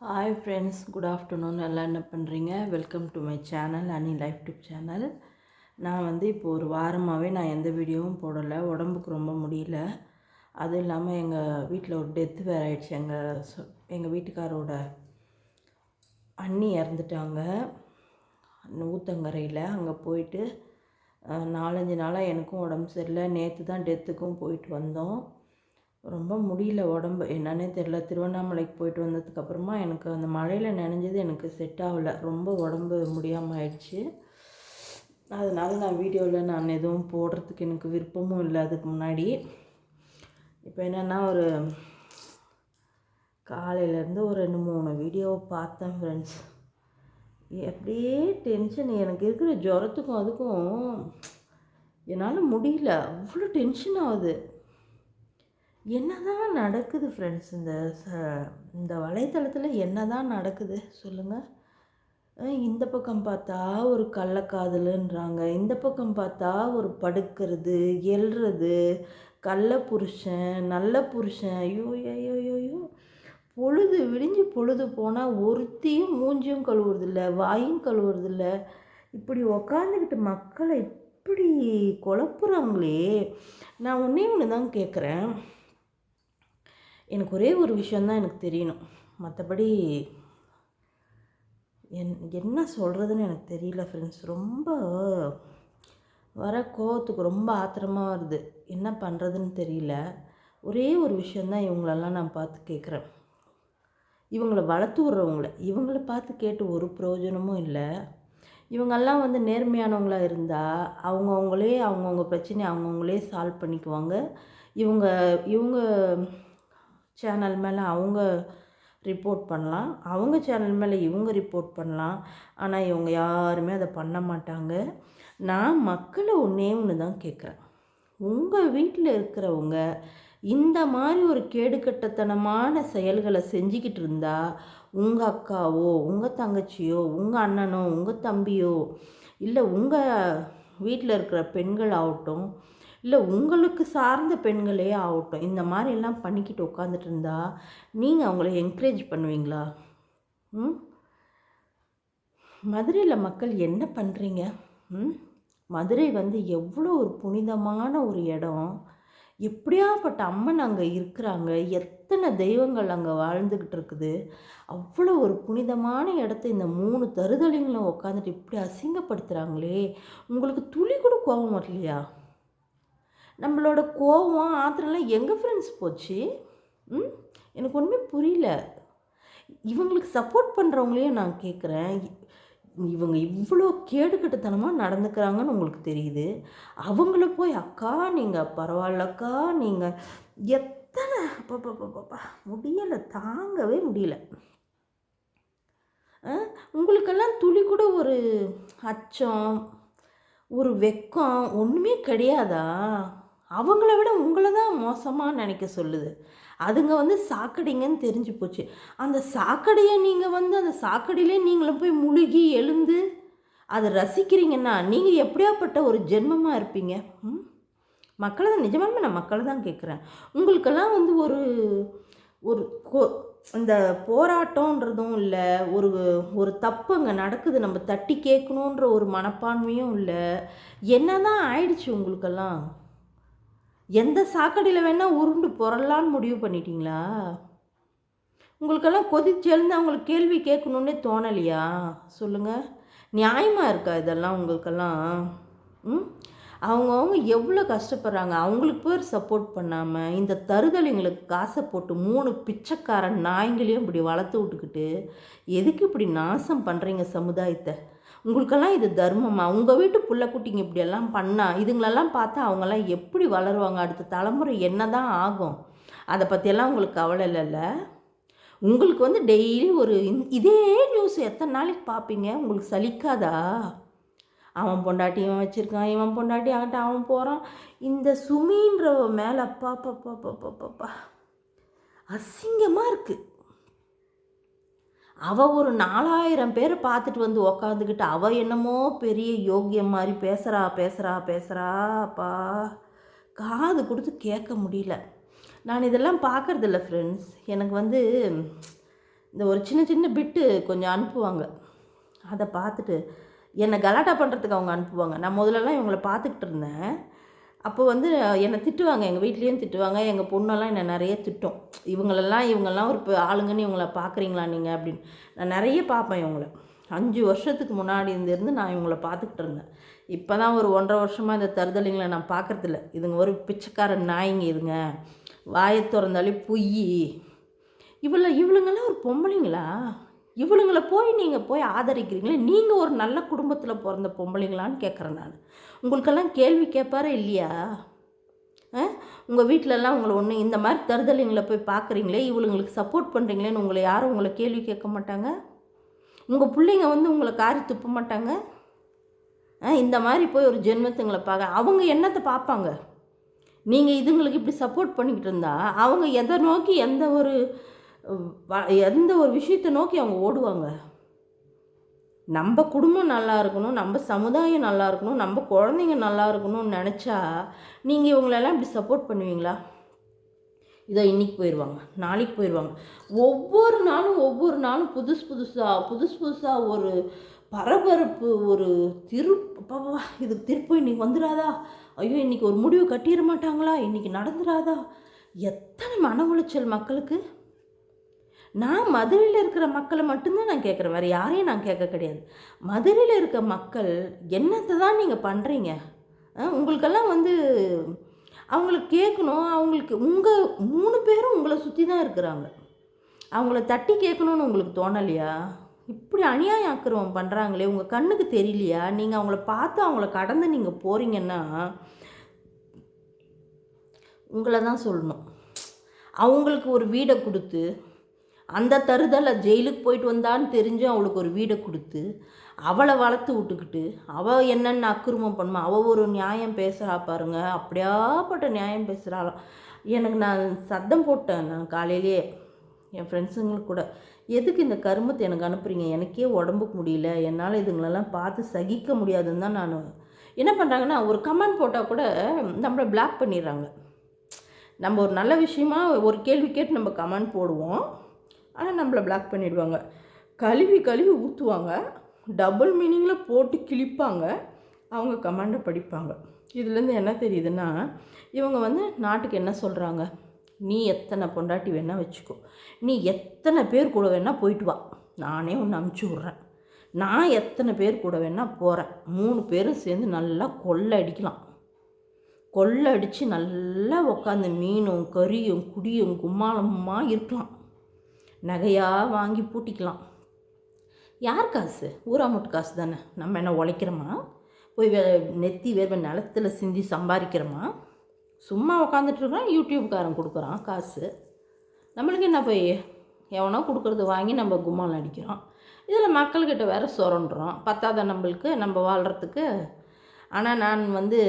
Hi friends good afternoon எல்லாம் என்ன பண்ணுறீங்க welcome to my channel Ani life tip channel நான் வந்து இப்போ ஒரு வாரமாகவே நான் எந்த வீடியோவும் போடலை. உடம்புக்கு ரொம்ப முடியல. அதுவும் இல்லாமல் எங்கள் வீட்டில் ஒரு டெத்து வேறு ஆயிடுச்சு. எங்கள் எங்கள் வீட்டுக்காரோட அண்ணி இறந்துட்டாங்க. ஊத்தங்கரையில். அங்கே போயிட்டு நாலஞ்சு நாளாக எனக்கும் உடம்பு சரியில்லை. நேற்று தான் டெத்துக்கும் போயிட்டு வந்தோம். ரொம்ப முடியல உடம்பு. என்னன்னே தெரில திருவண்ணாமலைக்கு போயிட்டு வந்ததுக்கப்புறமா எனக்கு அந்த மழையில் நனைஞ்சது எனக்கு செட் ஆகலை. ரொம்ப உடம்பு முடியாமல் ஆயிடுச்சு. அதனால நான் வீடியோவில் நான் எதுவும் போடுறதுக்கு எனக்கு விருப்பமும் இல்லை. அதுக்கு முன்னாடி இப்போ என்னென்னா ஒரு காலையிலேருந்து ஒரு ரெண்டு மூணு வீடியோவை பார்த்தேன் ஃப்ரெண்ட்ஸ் அப்படியே டென்ஷன் எனக்கு இருக்கிற ஜுரத்துக்கும் அதுக்கும் என்னால் முடியல. அவ்வளோ டென்ஷன் ஆகுது. என்னதான் நடக்குது ஃப்ரெண்ட்ஸ் இந்த ச இந்த வலைத்தளத்தில் என்னதான் நடக்குது? சொல்லுங்கள் இந்த பக்கம் பார்த்தா ஒரு கள்ளக்காதலுன்றாங்க. இந்த பக்கம் பார்த்தா ஒரு படுக்கிறது எல்றது கள்ள புருஷன் நல்ல புருஷன். ஐயோ ஐயோ ஐயோ பொழுது விடிஞ்சு பொழுது போனால் ஒருத்தியும் மூஞ்சியும் கழுவுறதில்ல வாயும் கழுவுறதில்ல. இப்படி உக்காந்துக்கிட்டு மக்களை இப்படி குழப்புறாங்களே. நான் ஒன்றே ஒன்று தான் கேட்குறேன் எனக்கு ஒரே ஒரு விஷயந்தான் எனக்கு தெரியணும். மற்றபடி என் என்ன சொல்கிறதுன்னு எனக்கு தெரியல ஃப்ரெண்ட்ஸ் ரொம்ப வர கோவத்துக்கு ரொம்ப ஆத்திரமாக வருது. என்ன பண்ணுறதுன்னு தெரியல. ஒரே ஒரு விஷயந்தான் இவங்களெல்லாம் நான் பார்த்து கேட்குறேன். இவங்களை வளர்த்து விட்றவங்கள இவங்கள பார்த்து கேட்டு ஒரு பிரயோஜனமும் இல்லை. இவங்கெல்லாம் வந்து நேர்மையானவங்களாக இருந்தால் அவங்கவுங்களே அவங்கவுங்க பிரச்சனையை அவங்கவுங்களே சால்வ் பண்ணிக்குவாங்க. இவங்க இவங்க சேனல் மேலே அவங்க ரிப்போர்ட் பண்ணலாம். அவங்க சேனல் மேலே இவங்க ரிப்போர்ட் பண்ணலாம். ஆனால் இவங்க யாருமே அதை பண்ண மாட்டாங்க. நான் மக்களை ஒன்றே ஒன்று தான் கேட்குறேன் உங்கள் வீட்டில் இருக்கிறவங்க இந்த மாதிரி ஒரு கேடுகட்டத்தனமான செயல்களை செஞ்சுக்கிட்டு இருந்தால் உங்கள் அக்காவோ உங்கள் தங்கச்சியோ உங்கள் அண்ணனோ உங்கள் தம்பியோ இல்லை உங்கள் வீட்டில் இருக்கிற பெண்கள் ஆகட்டும் இல்லை உங்களுக்கு சார்ந்த பெண்களே ஆகட்டும் இந்த மாதிரி எல்லாம் பண்ணிக்கிட்டு உட்காந்துட்டு இருந்தா நீங்கள் அவங்கள என்கரேஜ் பண்ணுவீங்களா? ம்? மதுரையில் மக்கள் என்ன பண்ணுறீங்க ம்? மதுரை வந்து எவ்வளோ ஒரு புனிதமான ஒரு இடம். எப்படியாப்பட்ட அம்மன் அங்கே இருக்கிறாங்க எத்தனை தெய்வங்கள் அங்கே வாழ்ந்துக்கிட்டு இருக்குது. அவ்வளோ ஒரு புனிதமான இடத்த இந்த மூணு தருதலைங்களும் உட்காந்துட்டு இப்படி அசிங்கப்படுத்துகிறாங்களே உங்களுக்கு துளி கூட கோபம் வரலையா? நம்மளோட கோவம் ஆத்திரம்லாம் எங்கள் ஃப்ரெண்ட்ஸ் போச்சு? ம்? எனக்கு ஒன்றுமே புரியல. இவங்களுக்கு சப்போர்ட் பண்ணுறவங்களையும் நான் கேட்குறேன் இவங்க இவ்வளோ கேடுகட்டுத்தனமாக நடந்துக்கிறாங்கன்னு உங்களுக்கு தெரியுது. அவங்கள போய் அக்கா நீங்கள் பரவாயில்லக்கா நீங்கள் எத்தனை அப்பா முடியலை தாங்கவே முடியல. ஆ, உங்களுக்கெல்லாம் துளி கூட ஒரு அச்சம் ஒரு வெக்கம் ஒன்றுமே கிடையாதா? அவங்கள விட உங்களை தான் மோசமாக நினைக்க சொல்லுது. அதுங்க வந்து சாக்கடைங்கன்னு தெரிஞ்சு போச்சு. அந்த சாக்கடையை நீங்கள் வந்து அந்த சாக்கடையிலே நீங்களும் போய் முழுகி எழுந்து அதை ரசிக்கிறீங்கன்னா நீங்கள் எப்படியாப்பட்ட ஒரு ஜென்மமாக இருப்பீங்க? ம்? மக்களை தான் நிஜமாலுமே நான் மக்களை தான் கேட்குறேன் உங்களுக்கெல்லாம் வந்து ஒரு ஒரு கோ- இந்த போராட்டன்றதும் இல்லை ஒரு ஒரு தப்பு அங்கே நடக்குது நம்ம தட்டி கேட்கணுன்ற ஒரு மனப்பான்மையும் இல்லை. என்ன தான் ஆயிடுச்சு உங்களுக்கெல்லாம்? எந்த சாக்கடையில் வேணால் உருண்டு புரளான்னு முடிவு பண்ணிட்டீங்களா? உங்களுக்கெல்லாம் கொதிச்சு எழுந்து அவங்களுக்கு கேள்வி கேட்கணுன்னே தோணலையா? சொல்லுங்கள் நியாயமாக இருக்கா இதெல்லாம் உங்களுக்கெல்லாம்? ம்? அவங்கவுங்க எவ்வளோ கஷ்டப்படுறாங்க. அவங்களுக்கு பேர் சப்போர்ட் பண்ணாமல் இந்த தருதலைங்களுக்கு காசை போட்டு மூணு பிச்சைக்காரன் நாய்ங்களையும் இப்படி வளர்த்து விட்டுக்கிட்டு எதுக்கு இப்படி நாசம் பண்ணுறீங்க சமுதாயத்தை? உங்களுக்கெல்லாம் இது தர்மமா? உங்கள் வீட்டு பிள்ளை குட்டிங்க இப்படியெல்லாம் பண்ணா இதுங்களெல்லாம் பார்த்தா அவங்கெல்லாம் எப்படி வளருவாங்க? அடுத்த தலைமுறை என்ன தான் ஆகும்? அதை பற்றியெல்லாம் உங்களுக்கு கவலை இல்லைல்ல? உங்களுக்கு வந்து டெய்லி ஒரு இதே நியூஸ் எத்தனை நாளைக்கு பார்ப்பீங்க? உங்களுக்கு சலிக்காதா? அவன் பொண்டாட்டி இவன் வச்சுருக்கான் இவன் பொண்டாட்டி ஆகிட்ட அவன் போகிறான் இந்த சுமின்றவ மேலே அப்பா அப்பா அப்பா அப்பா பாப்பா அசிங்கமாக இருக்குது அவள் ஒரு நாலாயிரம் பேரை பார்த்துட்டு வந்து உக்காந்துக்கிட்டு அவள் என்னமோ பெரிய யோகியம் மாதிரி பேசுகிறா பேசுகிறா பேசுகிறா அப்பா. காது கொடுத்து கேட்க முடியல. நான் இதெல்லாம் பார்க்கறதில்ல ஃப்ரெண்ட்ஸ் எனக்கு வந்து இந்த ஒரு சின்ன சின்ன பிட்டு கொஞ்சம் அனுப்புவாங்க. அதை பார்த்துட்டு என்னை கலாட்டா பண்ணுறதுக்கு அவங்க அனுப்புவாங்க. நான் முதல்லலாம் இவங்கள பார்த்துக்கிட்டு இருந்தேன். அப்போ வந்து என்னை திட்டுவாங்க. எங்கள் வீட்லேயும் திட்டுவாங்க. எங்கள் பொண்ணெல்லாம் என்னை நிறைய திட்டும். இவங்களெல்லாம் இவங்கெல்லாம் ஒரு இப்போ ஆளுங்கன்னு இவங்கள பார்க்குறீங்களா நீங்கள் அப்படின்னு. நான் நிறைய பார்ப்பேன் இவங்கள. அஞ்சு வருஷத்துக்கு முன்னாடி இருந்திருந்து நான் இவங்கள பார்த்துக்கிட்டு இருந்தேன். இப்போ தான் ஒரு ஒன்றரை வருஷமாக இந்த தருதலைங்களை நான் பார்க்குறதில்ல. இதுங்க ஒரு பிச்சைக்கார நாய்ங்க இதுங்க. வாயை திறந்தாலே பொய். இவ்வளோ இவளுங்கெல்லாம் ஒரு பொம்பளைங்களா? இவளுங்களை போய் நீங்கள் போய் ஆதரிக்கிறீங்களே? நீங்கள் ஒரு நல்ல குடும்பத்தில் பிறந்த பொம்பளைங்களான்னு கேட்குறேன் நான். உங்களுக்கெல்லாம் கேள்வி கேட்பாரா இல்லையா? உங்கள் வீட்டிலலாம் உங்களை ஒன்று இந்த மாதிரி தருதலைங்களை போய் பார்க்குறீங்களே இவளுங்களுக்கு சப்போர்ட் பண்ணுறீங்களேன்னு உங்களை யாரும் உங்களை கேள்வி கேட்க மாட்டாங்க? உங்கள் பிள்ளைங்க வந்து உங்களை காரி துப்ப மாட்டாங்க? இந்த மாதிரி போய் ஒரு ஜென்மத்துங்களை பார்க்க அவங்க என்னத்தை பார்ப்பாங்க நீங்கள் இதுங்களுக்கு இப்படி சப்போர்ட் பண்ணிக்கிட்டு இருந்தா அவங்க எதை நோக்கி எந்த ஒரு எந்த ஒரு விஷயத்தை நோக்கி அவங்க ஓடுவாங்க? நம்ம குடும்பம் நல்லா இருக்கணும் நம்ம சமுதாயம் நல்லா இருக்கணும் நம்ம குழந்தைங்க நல்லா இருக்கணும்னு நினச்சா நீங்கள் இவங்களெல்லாம் இப்படி சப்போர்ட் பண்ணுவீங்களா? இதோ இன்றைக்கி போயிடுவாங்க நாளைக்கு போயிடுவாங்க ஒவ்வொரு நாளும் ஒவ்வொரு நாளும் புதுசு புதுசாக புதுசு புதுசாக ஒரு பரபரப்பு ஒரு திரு இதுக்கு திருப்பம் இன்றைக்கி வந்துடாதா ஐயோ இன்றைக்கி ஒரு முடிவு கட்டிட மாட்டாங்களா? இன்றைக்கி நடந்துடாதா எத்தனை மன உளைச்சல் மக்களுக்கு? நான் மதுரையில் இருக்கிற மக்களை மட்டும்தான் நான் கேட்குறேன். வேறு யாரையும் நான் கேட்க கிடையாது. மதுரையில் இருக்க மக்கள் என்னத்தை தான் நீங்கள் பண்ணுறீங்க உங்களுக்கெல்லாம் வந்து அவங்களுக்கு கேட்கணும். அவங்களுக்கு உங்கள் மூணு பேரும் உங்களை சுற்றி தான் இருக்கிறாங்க. அவங்கள தட்டி கேட்கணுன்னு உங்களுக்கு தோணலையா? இப்படி அநியாயம் ஆக்கிரமம் பண்ணுறாங்களே உங்கள் கண்ணுக்கு தெரியலையா? நீங்கள் அவங்கள பார்த்து அவங்கள கடந்து நீங்கள் போகிறீங்கன்னா உங்களை தான் சொல்லணும். அவங்களுக்கு ஒரு வீடை கொடுத்து அந்த தருதலை ஜெயிலுக்கு போயிட்டு வந்தான்னு தெரிஞ்சும் அவளுக்கு ஒரு வீடை கொடுத்து அவளை வளர்த்து விட்டுக்கிட்டு அவள் என்னென்ன அக்கிரமம் பண்ணுமா அவள் ஒரு நியாயம் பேசுகிறா பாருங்க அப்படியாப்பட்ட நியாயம் பேசுகிறாளாம் எனக்கு நான் சத்தம் போட்டேன் நான் காலையிலேயே என் ஃப்ரெண்ட்ஸுங்களுக்கு கூட. எதுக்கு இந்த கருமத்தை எனக்கு அனுப்புகிறீங்க எனக்கே உடம்புக்கு முடியல. என்னால் இதுங்களெல்லாம் பார்த்து சகிக்க முடியாதுன்னு தான் நான். என்ன பண்ணுறாங்கன்னா ஒரு கமெண்ட் போட்டால் கூட நம்மளை பிளாக் பண்ணிடுறாங்க. நம்ம ஒரு நல்ல விஷயமா ஒரு கேள்வி கேட்டு நம்ம கமெண்ட் போடுவோம். ஆனால் நம்மளை பிளாக் பண்ணிடுவாங்க. கழுவி கழுவி ஊற்றுவாங்க டபுள் மீனிங்கில் போட்டு கிழிப்பாங்க. அவங்க கமாண்டை படிப்பாங்க. இதுலேருந்து என்ன தெரியுதுன்னா இவங்க வந்து நாட்டுக்கு என்ன சொல்கிறாங்க நீ எத்தனை பொண்டாட்டி வேணால் வச்சுக்கோ. நீ எத்தனை பேர் கூட வேணால் போயிட்டு வா. நானே ஒன்று அமுச்சு விட்றேன். நான் எத்தனை பேர் கூட வேணால் போகிறேன் மூணு பேரும் சேர்ந்து நல்லா கொள்ளை அடிக்கலாம் கொள்ளை அடித்து நல்லா உட்காந்து மீனும் கறியும் குடியும் கும்மாளமாக இருக்கலாம். நகையாக வாங்கி பூட்டிக்கலாம். யார் காசு? ஊராமுட்டு காசு தானே. நம்ம என்ன உழைக்கிறோமா? போய் வே நெத்தி வேர்வை நிலத்தில் சிந்தி சம்பாதிக்கிறோமா? சும்மா உக்காந்துட்ருக்கோம் யூடியூப்காரன் கொடுக்குறான் காசு. நம்மளுக்கு என்ன போய்? எவனோ கொடுக்குறது வாங்கி நம்ம கும்மால் அடிக்கிறோம். இதில் மக்கள்கிட்ட வேறு சுரண்டுறோம். பத்தாத நம்மளுக்கு நம்ம வாழ்கிறதுக்கு ஆனால் நான் வந்து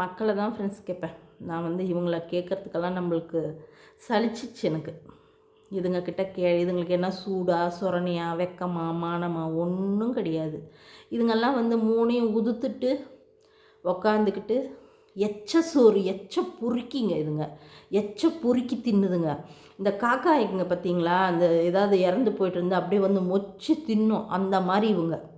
மக்களை தான் ஃப்ரெண்ட்ஸ் கேட்பேன். நான் வந்து இவங்கள கேட்குறதுக்கெல்லாம் நம்மளுக்கு சலிச்சிச்சு எனக்கு. இதுங்க கிட்ட கே இதுங்களுக்கு என்ன சூடாக சொரணியா வெக்கமா மானமா ஒன்றும் கிடையாது. இதுங்கெல்லாம் வந்து மூணையும் உதுத்துட்டு உக்காந்துக்கிட்டு எச்ச சோறு எச்ச பொறுக்கிங்க இதுங்க. எச்ச பொறுக்கி தின்னுதுங்க. இந்த காக்காய்க்குங்க பார்த்தீங்களா? அந்த ஏதாவது இறந்து போயிட்டு இருந்தால் அப்படியே வந்து மொச்சு தின்னும். அந்த மாதிரி இவங்க.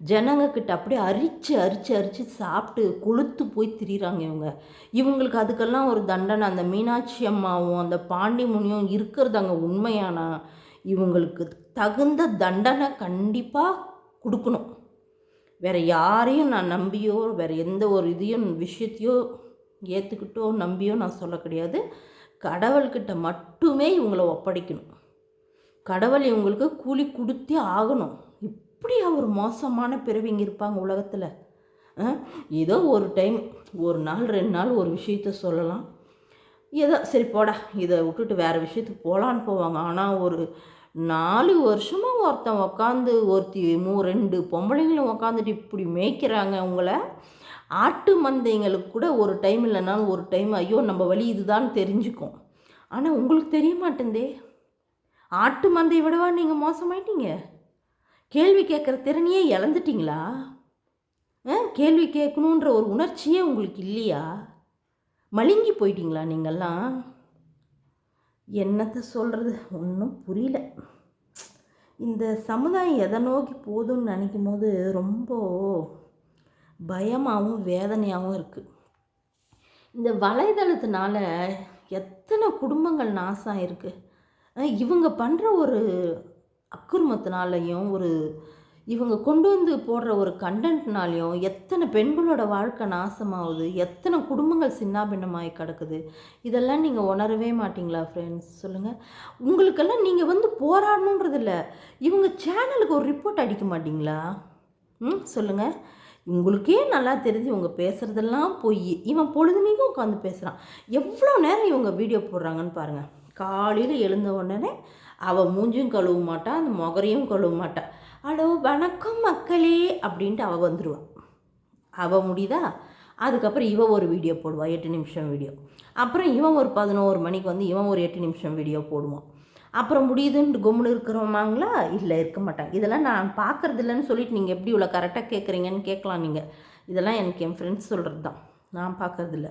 ஜனங்கக்கிட்ட அப்படியே அரித்து அரித்து அரித்து சாப்பிட்டு கொளுத்து போய் திரிகிறாங்க இவங்க. இவங்களுக்கு அதுக்கெல்லாம் ஒரு தண்டனை. அந்த மீனாட்சி அம்மாவும் அந்த பாண்டி முனியும் இருக்கிறது அங்கே உண்மையானா இவங்களுக்கு தகுந்த தண்டனை கண்டிப்பாக கொடுக்கணும். வேறு யாரையும் நான் நம்பியோ வேறு எந்த ஒரு இதையும் விஷயத்தையோ ஏற்றுக்கிட்டோ நம்பியோ நான் சொல்ல கிடையாது. கடவுள்கிட்ட மட்டுமே இவங்களை ஒப்படைக்கணும். கடவுள் இவங்களுக்கு கூலி கொடுத்தே ஆகணும். இப்படியா ஒரு மோசமான பிறவிங்க இருப்பாங்க உலகத்தில்? ஏதோ ஒரு டைம் ஒரு நாள் ரெண்டு நாள் ஒரு விஷயத்த சொல்லலாம். ஏதோ சரி போடா இதை விட்டுட்டு வேறு விஷயத்துக்கு போகலான்னு போவாங்க. ஆனால் ஒரு நாலு வருஷமாக ஒருத்தன் உக்காந்து ஒருத்தி மூ ரெண்டு பொம்பளைங்களும் உக்காந்துட்டு இப்படி மேய்க்கிறாங்க உங்களை. ஆட்டு மந்தைங்களுக்கு கூட ஒரு டைம் இல்லைனாலும் ஒரு டைம் ஐயோ நம்ம வழி இதுதான் தெரிஞ்சுக்கும். ஆனால் உங்களுக்கு தெரிய மாட்டேந்தே. ஆட்டு மந்தை விடவா நீங்கள் மோசமாயிட்டீங்க? கேள்வி கேட்குற திறனையே இழந்துட்டிங்களா? கேள்வி கேட்கணுன்ற ஒரு உணர்ச்சியே உங்களுக்கு இல்லையா? மழுங்கி போயிட்டீங்களா நீங்கள்லாம்? என்னத்தை சொல்கிறது ஒன்றும் புரியல. இந்த சமுதாயம் எதை நோக்கி போகுதுன்னு நினைக்கும் போது ரொம்ப பயமாகவும் வேதனையாகவும் இருக்குது இந்த வலைதளத்தினால எத்தனை குடும்பங்கள் நாசம் இருக்குது இவங்க பண்ணுற ஒரு அக்குருமத்தினாலையும் ஒரு இவங்க கொண்டு வந்து போடுற ஒரு கண்டென்ட்னாலையும் எத்தனை பெண்களோட வாழ்க்கை நாசமாகுது எத்தனை குடும்பங்கள் சின்னாபின்னமாகி கிடக்குது இதெல்லாம் நீங்கள் உணரவே மாட்டிங்களா ஃப்ரெண்ட்ஸ் சொல்லுங்கள் உங்களுக்கெல்லாம் நீங்கள் வந்து போராடணுன்றது இல்லை இவங்க சேனலுக்கு ஒரு ரிப்போர்ட் அடிக்க மாட்டிங்களா? ம் சொல்லுங்கள் உங்களுக்கே நல்லா தெரிஞ்சு இவங்க பேசுகிறதெல்லாம் பொய் இவன் பொழுதுனைக்கும் உட்காந்து பேசுகிறான் எவ்வளோ நேரம் இவங்க வீடியோ போடுறாங்கன்னு பாருங்கள் காலையில் எழுந்த உடனே அவள் மூஞ்சும் கழுவ மாட்டான் அந்த முகரையும் கழுவ மாட்டாள் ஹலோ வணக்கம் மக்களே அப்படின்ட்டு அவள் வந்துடுவான் அவள் முடியுதா? அதுக்கப்புறம் இவன் ஒரு வீடியோ போடுவாள் எட்டு நிமிஷம் வீடியோ. அப்புறம் இவன் ஒரு பதினோரு மணிக்கு வந்து இவன் ஒரு எட்டு நிமிஷம் வீடியோ போடுவான். அப்புறம் முடியுதுன்ட்டு கும்னு இருக்கிறோமாங்களா? இல்லை இருக்க மாட்டாங்க. இதெல்லாம் நான் பார்க்குறது இல்லைன்னு சொல்லிட்டு நீங்கள் எப்படி இவ்வளோ கரெக்டாக கேட்குறீங்கன்னு கேட்கலாம் நீங்கள் இதெல்லாம் எனக்கு என் ஃப்ரெண்ட்ஸ் சொல்கிறது தான் நான் பார்க்குறதில்ல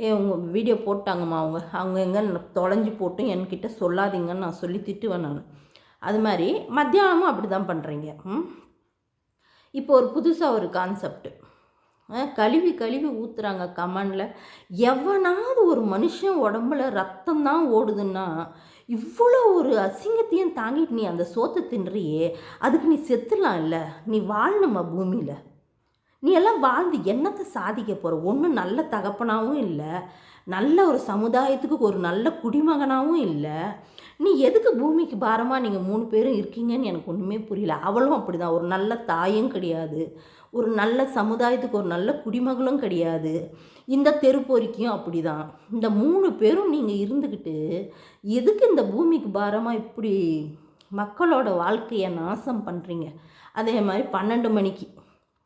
ஏ உங்கள் வீடியோ போட்டாங்கம்மா அவங்க. அவங்க எங்கே தொலைஞ்சி போட்டு என்கிட்ட சொல்லாதீங்கன்னு நான் சொல்லி திட்டுவேன் நான். அது மாதிரி மத்தியானமும் அப்படி தான் பண்ணுறீங்க இப்போ ஒரு புதுசாக ஒரு கான்செப்ட்டு கழுவி கழுவி ஊற்றுறாங்க கமனில் எவனாவது ஒரு மனுஷன் உடம்புல ரத்தம் தான் ஓடுதுன்னா இவ்வளோ ஒரு அசிங்கத்தையும் தாங்கிட்டு நீ அந்த சோத்தை தின்றியே அதுக்கு நீ செத்துலாம் இல்லை நீ வாழணுமா பூமியில்? நீ எல்லாம் வாழ்ந்து என்னத்தை சாதிக்க போகிற ஒன்றும் நல்ல தகப்பனாகவும் இல்லை. நல்ல ஒரு சமுதாயத்துக்கு ஒரு நல்ல குடிமகனாகவும் இல்லை. நீ எதுக்கு பூமிக்கு பாரமாக நீங்கள் மூணு பேரும் இருக்கீங்கன்னு எனக்கு ஒன்றுமே புரியல. அவளும் அப்படி தான் ஒரு நல்ல தாயும் கிடையாது. ஒரு நல்ல சமுதாயத்துக்கு ஒரு நல்ல குடிமகளும் கிடையாது. இந்த தெருப்பொறிக்கையும் அப்படி தான் இந்த மூணு பேரும் நீங்கள் இருந்துக்கிட்டு எதுக்கு இந்த பூமிக்கு பாரமாக இப்படி மக்களோட வாழ்க்கையை நாசம் பண்ணுறீங்க அதே மாதிரி பன்னெண்டு மணிக்கு.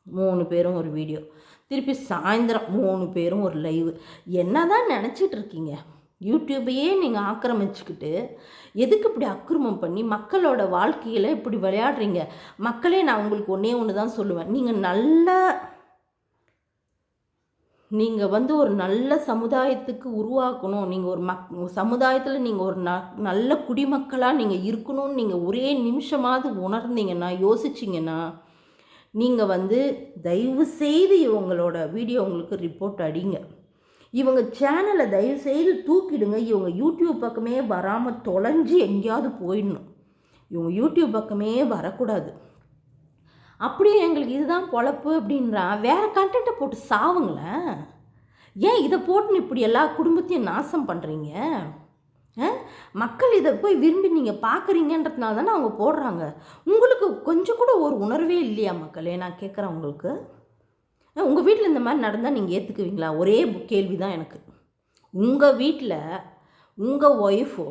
மூணு பேரும் ஒரு வீடியோ திருப்பி சாயந்தரம் மூணு பேரும் ஒரு லைவு என்ன தான் நினச்சிட்டு இருக்கீங்க? யூடியூப்பையே நீங்கள் ஆக்கிரமிச்சுக்கிட்டு எதுக்கு இப்படி அக்கிரமம் பண்ணி மக்களோட வாழ்க்கையில் இப்படி விளையாடுறீங்க? மக்களே நான் உங்களுக்கு ஒன்றே ஒன்று தான் சொல்லுவேன். நீங்கள் நல்ல நீங்கள் வந்து ஒரு நல்ல சமுதாயத்துக்கு உருவாக்கணும். நீங்கள் ஒரு மக் சமுதாயத்தில் நீங்கள் ஒரு ந நல்ல குடிமக்களாக நீங்கள் இருக்கணும்னு நீங்கள் ஒரே நிமிஷமாவது உணர்ந்தீங்கன்னா யோசிச்சிங்கன்னா நீங்கள் வந்து தயவு செய்து இவங்களோட வீடியோ உங்களுக்கு ரிப்போர்ட் அடிங்க. இவங்க சேனலை தயவு செய்து தூக்கிடுங்க. இவங்க யூடியூப் பக்கமே வராமல் தொலைஞ்சு எங்கேயாவது போயிடணும். இவங்க யூடியூப் பக்கமே வரக்கூடாது. அப்படியே எங்களுக்கு இதுதான் பொழப்பு அப்படின்றான் வேறு கண்டென்ட்டை போட்டு சாவுங்களேன். ஏன் இதை போட்டுன்னு இப்படி எல்லா குடும்பத்தையும் நாசம் பண்ணுறீங்க மக்கள் இதை போய் விரும்பி நீங்கள் பார்க்குறீங்கன்றதுனால தானே அவங்க போடுறாங்க. உங்களுக்கு கொஞ்சம் கூட ஒரு உணர்வே இல்லையா மக்களே நான் கேட்குறேன் உங்களுக்கு? உங்கள் வீட்டில் இந்த மாதிரி நடந்தால் நீங்கள் ஏற்றுக்குவீங்களா ஒரே கேள்வி தான் எனக்கு. உங்கள் வீட்டில் உங்கள் ஒய்ஃபோ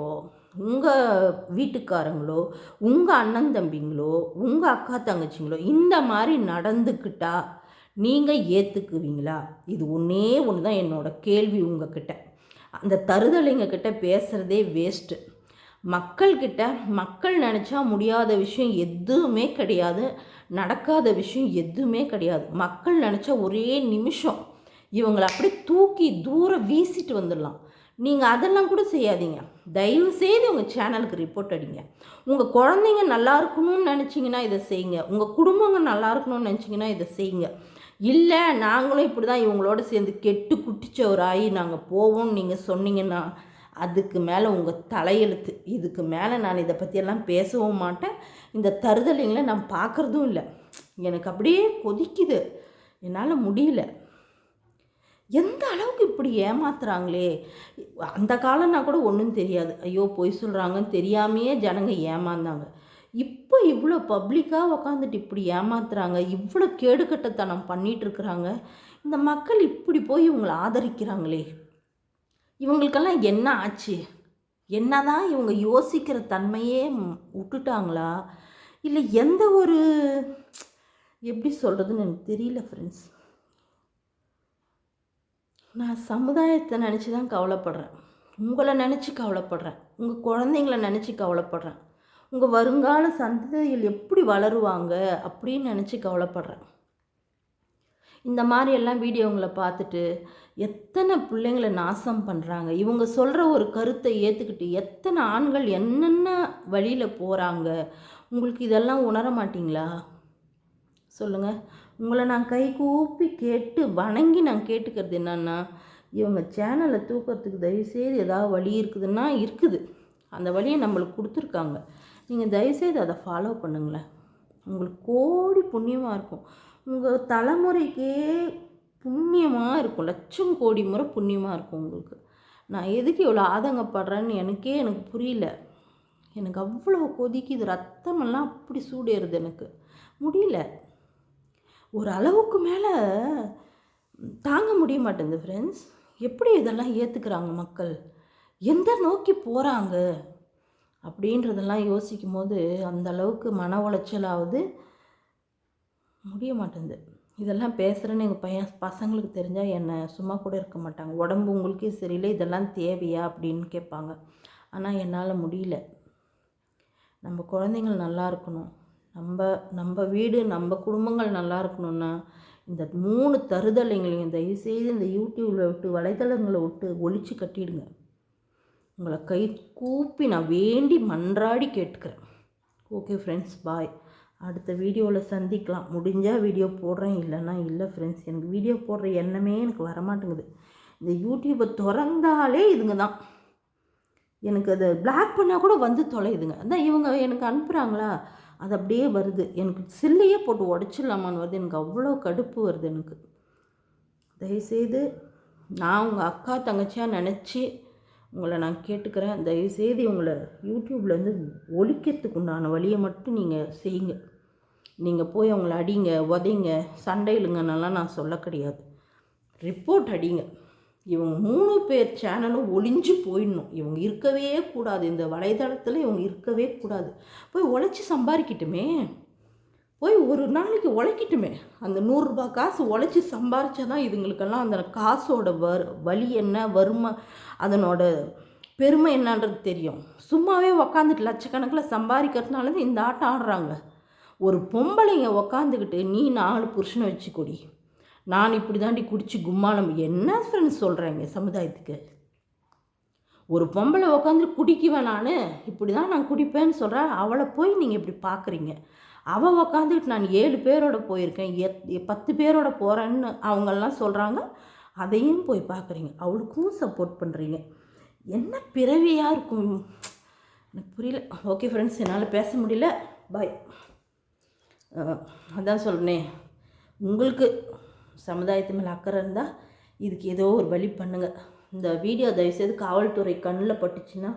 உங்கள் வீட்டுக்காரங்களோ உங்கள் அண்ணன் தம்பிங்களோ உங்கள் அக்கா தங்கச்சிங்களோ இந்த மாதிரி நடந்துக்கிட்டா நீங்கள் ஏற்றுக்குவீங்களா இது ஒன்றே ஒன்று தான் என்னோடய கேள்வி உங்ககிட்ட. அந்த தருதலைங்க கிட்ட பேசுகிறதே வேஸ்ட்டு மக்கள்கிட்ட மக்கள் நினச்சா முடியாத விஷயம் எதுவுமே கிடையாது நடக்காத விஷயம் எதுவுமே கிடையாது. மக்கள் நினச்சா ஒரே நிமிஷம் இவங்களை அப்படியே தூக்கி தூரம் வீசிட்டு வந்துடலாம். நீங்கள் அதெல்லாம் கூட செய்யாதீங்க. தயவு செய்து உங்கள் சேனலுக்கு ரிப்போர்ட் அடிங்க. உங்கள் குழந்தைங்க நல்லா இருக்கணும்னு நினச்சிங்கன்னா இதை செய்யுங்க. உங்கள் குடும்பங்க நல்லா இருக்கணும்னு நினச்சிங்கன்னா இதை செய்யுங்க. இல்லை நாங்களும் இப்படி தான் இவங்களோட சேர்ந்து கெட்டு குட்டிச்சவராகி நாங்கள் போவோம்னு நீங்கள் சொன்னீங்கன்னா அதுக்கு மேலே உங்கள் தலையெழுத்து. இதுக்கு மேலே நான் இதை பற்றியெல்லாம் பேசவும் மாட்டேன். இந்த தருதலைங்களை நான் பார்க்குறதும் இல்லை. எனக்கு அப்படியே கொதிக்குது. என்னால் முடியல. எந்த அளவுக்கு இப்படி ஏமாத்துறாங்களே? அந்த காலம்னா கூட ஒன்றும் தெரியாது. ஐயோ பொய் சொல்கிறாங்கன்னு தெரியாமையே ஜனங்க ஏமாந்தாங்க. இப்போ இவ்வளோ பப்ளிக்காக உக்காந்துட்டு இப்படி ஏமாத்துறாங்க? இவ்வளோ கேடுகட்டத்தனம் பண்ணிகிட்ருக்குறாங்க இந்த மக்கள் இப்படி போய் இவங்களை ஆதரிக்கிறாங்களே? இவங்களுக்கெல்லாம் என்ன ஆச்சு? என்னதான் இவங்க யோசிக்கிற தன்மையே விட்டுட்டாங்களா இல்லை எந்த ஒரு எப்படி சொல்கிறதுன்னு எனக்கு தெரியல ஃப்ரெண்ட்ஸ் நான் சமுதாயத்தை நினச்சி தான் கவலைப்படுறேன். உங்களை நினச்சி கவலைப்படுறேன். உங்கள் குழந்தைங்கள நினச்சி கவலைப்படுறேன். உங்கள் வருங்கால சந்ததியில் எப்படி வளருவாங்க அப்படின்னு நினச்சி கவலைப்படுறேன். இந்த மாதிரியெல்லாம் வீடியோங்களை பார்த்துட்டு எத்தனை பிள்ளைங்களை நாசம் பண்ணுறாங்க இவங்க சொல்கிற ஒரு கருத்தை ஏற்றுக்கிட்டு எத்தனை ஆண்கள் என்னென்ன வழியில் போகிறாங்க உங்களுக்கு இதெல்லாம் உணர மாட்டிங்களா? சொல்லுங்கள் உங்களை நான் கை கூப்பி கேட்டு வணங்கி நான் கேட்டுக்கிறது என்னன்னா இவங்க சேனலை தூக்கிறதுக்கு தயவுசெய்து ஏதாவது வழி இருக்குதுன்னா இருக்குது. அந்த வழியை நம்மளுக்கு கொடுத்துருக்காங்க. நீங்கள் தயவுசெய்து அதை ஃபாலோ பண்ணுங்களேன். உங்களுக்கு கோடி புண்ணியமாக இருக்கும். உங்கள் தலைமுறைக்கே புண்ணியமாக இருக்கும். லட்சம் கோடி முறை புண்ணியமாக இருக்கும் உங்களுக்கு. நான் எதுக்கு இவ்வளோ ஆதங்கப்படுறேன்னு எனக்கே எனக்கு புரியல. எனக்கு அவ்வளோ கொதிக்குது. ரத்தமெல்லாம் அப்படி சூடேறுது எனக்கு. முடியல. ஒரு அளவுக்கு மேலே தாங்க முடிய மாட்டேங்குது ஃப்ரெண்ட்ஸ் எப்படி இதெல்லாம் ஏற்றுக்கிறாங்க மக்கள்? எந்த நோக்கி போகிறாங்க அப்படின்றதெல்லாம் யோசிக்கும் போது அந்த அளவுக்கு மன உளைச்சலாவது முடிய மாட்டேங்குது. இதெல்லாம் பேசுகிறேன்னு எங்கள் பையன் பசங்களுக்கு தெரிஞ்சால் என்னை சும்மா கூட இருக்க மாட்டாங்க. உடம்பு உங்களுக்கே சரியில்லை இதெல்லாம் தேவையா அப்படின்னு கேட்பாங்க. ஆனால் என்னால் முடியல. நம்ம குழந்தைங்கள் நல்லா இருக்கணும். நம்ம நம்ம வீடு நம்ம குடும்பங்கள் நல்லா இருக்கணும்னா இந்த மூணு தருதலைங்களையும் தயவுசெய்து இந்த யூடியூப்பில் விட்டு வலைத்தளங்களை விட்டு ஒழிச்சு கட்டிடுங்க. உங்களை கை கூப்பி நான் வேண்டி மன்றாடி கேட்டுக்கிறேன். ஓகே ஃப்ரெண்ட்ஸ் பாய் அடுத்த வீடியோவில் சந்திக்கலாம். முடிஞ்சால் வீடியோ போடுறேன் இல்லைன்னா இல்லை ஃப்ரெண்ட்ஸ் எனக்கு வீடியோ போடுற எண்ணமே எனக்கு வரமாட்டேங்குது. இந்த யூடியூப்பை திறந்தாலே இதுங்க தான். எனக்கு அதை பிளாக் பண்ணால் கூட வந்து தொலையுதுங்க. அதான் இவங்க எனக்கு அனுப்புகிறாங்களா அது அப்படியே வருது. எனக்கு சில்லையே போட்டு உடச்சிடலாமான்னு வருது. எனக்கு அவ்வளோ கடுப்பு வருது எனக்கு. தயவுசெய்து நான் உங்கள் அக்கா தங்கச்சியாக நினச்சி உங்களை நான் கேட்டுக்கிறேன். தயவுசெய்து உங்களை யூடியூப்லேருந்து ஒழிக்கிறதுக்கு உண்டான வழியை மட்டும் நீங்கள் செய்யுங்க. நீங்கள் போய் அவங்கள அடிங்க உதைங்க சண்டையிலுங்கன்னெல்லாம் நான் சொல்ல கிடையாது. ரிப்போர்ட் அடிங்க. இவங்க மூணு பேர் சேனலும் ஒளிஞ்சு போயிடணும். இவங்க இருக்கவே கூடாது. இந்த வலைதளத்தில் இவங்க இருக்கவே கூடாது. போய் உழைச்சி சம்பாதிக்கட்டுமே. போய் ஒரு நாளைக்கு உழைக்கட்டுமே. அந்த நூறுரூபா காசு உழைச்சி சம்பாரிச்சா தான் இதுங்களுக்கெல்லாம் அந்த காசோட வர் வலி என்ன வறுமை அதனோட பெருமை என்னன்றது தெரியும். சும்மாவே உக்காந்துட்டு லட்சக்கணக்கில் சம்பாதிக்கிறதுனால தான் இந்த ஆட்டம் ஆடுறாங்க. ஒரு பொம்பளைங்க உக்காந்துக்கிட்டு நீ நாலு புருஷனை வச்சுக்கொடி. நான் இப்படி தாண்டி குடிச்சு கும்மாளம். என்ன ஃப்ரெண்ட்ஸ் சொல்கிறேங்க சமுதாயத்துக்கு? ஒரு பொம்பளை உட்காந்து குடிக்குவேன் நான் இப்படி தான் நான் குடிப்பேன்னு சொல்கிறேன் அவளை போய் நீங்கள் இப்படி பார்க்குறீங்க அவள் உக்காந்துக்கிட்டு நான் ஏழு பேரோட போயிருக்கேன் எத் பத்து பேரோட போகிறேன்னு அவங்கெல்லாம் சொல்கிறாங்க அதையும் போய் பார்க்குறீங்க அவளுக்கும் சப்போர்ட் பண்ணுறீங்க என்ன பிறவியாக இருக்கும்? எனக்கு புரியல. ஓகே ஃப்ரெண்ட்ஸ் என்னால் பேச முடியல. பாய் அதான் சொல்கிறேனே உங்களுக்கு சமுதாயத்து மேலே அக்கறை இருந்தால் இதுக்கு ஏதோ ஒரு வழி பண்ணுங்கள் இந்த வீடியோ தயவுசெய்து காவல்துறை கண்ணில் பட்டுச்சுன்னா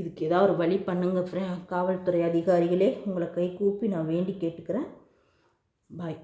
இதுக்கு ஏதாவது ஒரு வழி பண்ணுங்க ஃப்ரெ காவல்துறை அதிகாரிகளே உங்களை கை கூப்பி நான் வேண்டி கேட்டுக்கிறேன். பாய்